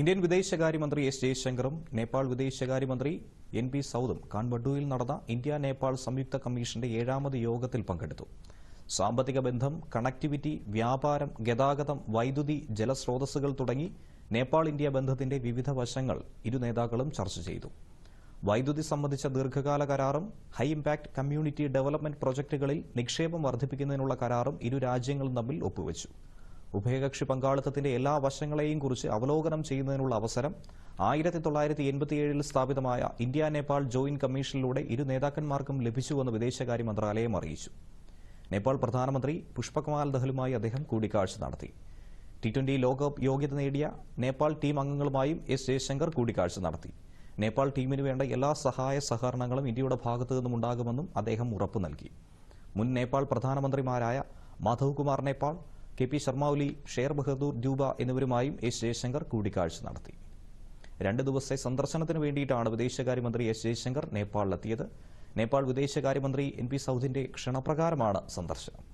Indian വിദേശകാര്യമന്ത്രി S ജയശങ്കറും Nepal വിദേശകാര്യമന്ത്രി N P സൌദും കാൺബഡുവിൽ നടന്ന ഇന്ത്യ നേപ്പാൾ സംയുക്ത കമ്മീഷന്റെ ഏഴാമത് യോഗത്തിൽ പങ്കെടുത്തു. സാമ്പത്തിക ബന്ധം കണക്ടിവിറ്റി വ്യാപാരം ഗതാഗതം വൈദ്യുതി ജലസ്രോതസ്സുകൾ തുടങ്ങി നേപ്പാൾ ഇന്ത്യ ബന്ധത്തിന്റെ വിവിധ വശങ്ങൾ ഇരു നേതാക്കളും ചർച്ച ചെയ്തു. വൈദ്യുതി സംബന്ധിച്ച ദീർഘകാല കരാറും ഹൈ ഇംപാക്ട് കമ്മ്യൂണിറ്റി ഡെവലപ്മെന്റ് പ്രൊജക്ടുകളിൽ നിക്ഷേപം വർദ്ധിപ്പിക്കുന്നതിനുള്ള കരാറും ഇരു രാജ്യങ്ങളും തമ്മിൽ ഒപ്പുവച്ചു. ഉഭയകക്ഷി പങ്കാളിത്തത്തിന്റെ എല്ലാ വശങ്ങളെയും കുറിച്ച് അവലോകനം ചെയ്യുന്നതിനുള്ള അവസരം ആയിരത്തി തൊള്ളായിരത്തി എൺപത്തിയേഴിൽ സ്ഥാപിതമായ ഇന്ത്യ നേപ്പാൾ ജോയിന്റ് കമ്മീഷനിലൂടെ ഇരു നേതാക്കന്മാർക്കും ലഭിച്ചുവെന്ന് വിദേശകാര്യ മന്ത്രാലയം അറിയിച്ചു. നേപ്പാൾ പ്രധാനമന്ത്രി പുഷ്പകുമാർ ദഹലുമായി അദ്ദേഹം കൂടിക്കാഴ്ച നടത്തി. ടി ട്വന്റി ലോകകപ്പ് യോഗ്യത നേടിയ നേപ്പാൾ ടീം അംഗങ്ങളുമായും എസ് ജയശങ്കർ കൂടിക്കാഴ്ച നടത്തി. നേപ്പാൾ ടീമിന് വേണ്ട എല്ലാ സഹായ സഹകരണങ്ങളും ഇന്ത്യയുടെ ഭാഗത്തു നിന്നും ഉണ്ടാകുമെന്നും അദ്ദേഹം ഉറപ്പു നൽകി. മുൻ നേപ്പാൾ പ്രധാനമന്ത്രിമാരായ മാധവ് കുമാർ നേപ്പാൾ കെ പി ശർമ്മ ഒലി ഷെയർ ബഹദൂർ ദ്യൂബ എന്നിവരുമായും എസ് ജയശങ്കർ കൂടിക്കാഴ്ച നടത്തി. രണ്ട് ദിവസത്തെ സന്ദർശനത്തിന് വേണ്ടിയിട്ടാണ് വിദേശകാര്യമന്ത്രി എസ് ജയശങ്കർ നേപ്പാളിലെത്തിയത്. നേപ്പാൾ വിദേശകാര്യമന്ത്രി എൻ പി സൌദിന്റെ ക്ഷണപ്രകാരമാണ് സന്ദർശനം.